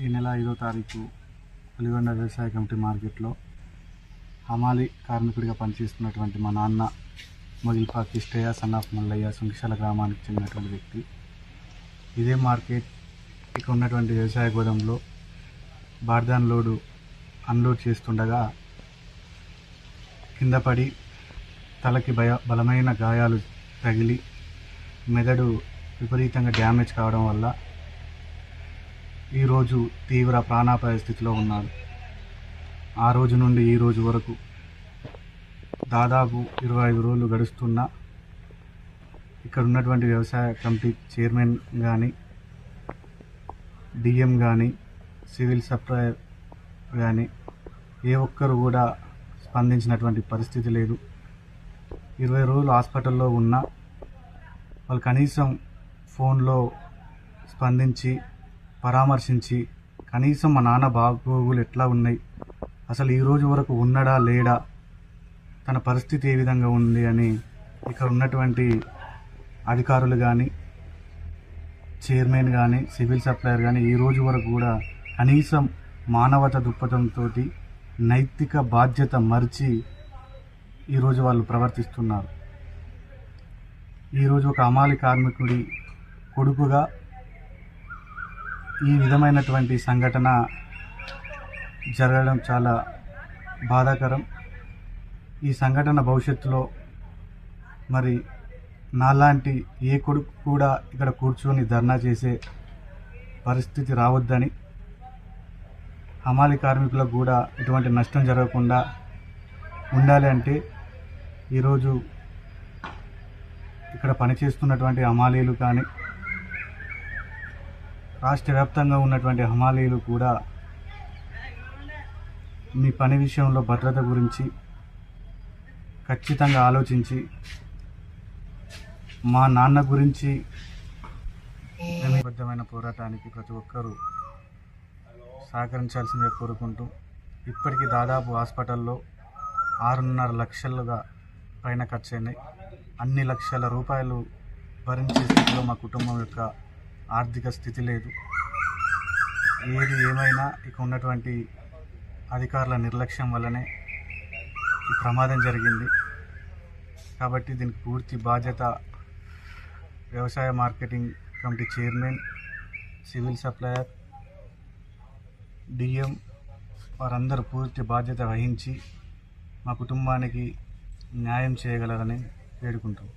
ఈ నెల ఐదో తారీఖు పులిగొండ వ్యవసాయ కమిటీ మార్కెట్లో హమాలి కార్మికుడిగా పనిచేస్తున్నటువంటి మా నాన్న మొగిల్పాకి కిష్టయ్య సన్ ఆఫ్ మల్లయ్య సుంకిశాల గ్రామానికి చెందినటువంటి వ్యక్తి. ఇదే మార్కెట్ ఇక్కడ ఉన్నటువంటి వ్యవసాయ గోడంలో బార్దాన్ లోడు అన్లోడ్ చేస్తుండగా కింద పడి తలకి భయ బలమైన గాయాలు తగిలి మెదడు విపరీతంగా డ్యామేజ్ కావడం వల్ల ఈరోజు తీవ్ర ప్రాణాపాయ స్థితిలో ఉన్నాడు ఆ రోజు నుండి ఈ రోజు వరకు దాదాపు ఇరవై ఐదు రోజులు గడుస్తున్న ఇక్కడ ఉన్నటువంటి వ్యవసాయ కమిటీ చైర్మన్ కానీ డిఎం కానీ సివిల్ సప్లయర్ కానీ ఏ ఒక్కరు కూడా స్పందించినటువంటి పరిస్థితి లేదు. ఇరవై రోజులు హాస్పిటల్లో ఉన్న వాళ్ళు కనీసం ఫోన్లో స్పందించి పరామర్శించి కనీసం మా నాన్న బాగోగులు ఎట్లా ఉన్నాయి? అసలు ఈ రోజు వరకు ఉన్నాడా లేడా? తన పరిస్థితి ఏ విధంగా ఉంది? అని ఇక్కడ ఉన్నటువంటి అధికారులు కానీ చైర్మన్ కానీ సివిల్ సప్లయర్ కానీ ఈ రోజు వరకు కూడా కనీసం మానవత దృక్పథంతో నైతిక బాధ్యత మరిచి ఈరోజు వాళ్ళు ప్రవర్తిస్తున్నారు. ఈరోజు ఒక అమాలి కార్మికుడి కొడుకుగా ఈ విధమైనటువంటి సంఘటన జరగడం చాలా బాధాకరం. ఈ సంఘటన భవిష్యత్తులో మరి నాలాంటి ఏ కొడుకు కూడా ఇక్కడ కూర్చొని ధర్నా చేసే పరిస్థితి రావద్దని హమాలి కార్మికులకు కూడా ఎటువంటి నష్టం జరగకుండా ఉండాలి అంటే ఈరోజు ఇక్కడ పనిచేస్తున్నటువంటి హమాలీలు కానీ రాష్ట్ర వ్యాప్తంగా ఉన్నటువంటి హమాలీలు కూడా మీ పని విషయంలో భద్రత గురించి ఖచ్చితంగా ఆలోచించి మా నాన్న గురించి నియమబద్ధమైన పోరాటానికి ప్రతి ఒక్కరూ సహకరించాల్సిందిగా కోరుకుంటూ ఇప్పటికీ దాదాపు హాస్పిటల్లో ఆరున్నర లక్షలుగా పైన ఖర్చు అన్ని లక్షల రూపాయలు భరించే స్థితిలో మా కుటుంబం యొక్క ఆర్థిక స్థితి లేదు. ఏది ఏమైనా ఇక ఉన్నటువంటి అధికారుల నిర్లక్ష్యం వల్లనే ఈ ప్రమాదం జరిగింది. కాబట్టి దీనికి పూర్తి బాధ్యత వ్యవసాయ marketing committee chairman civil supplier DM వారందరూ పూర్తి బాధ్యత వహించి మా కుటుంబానికి న్యాయం చేయగలరని వేడుకుంటాం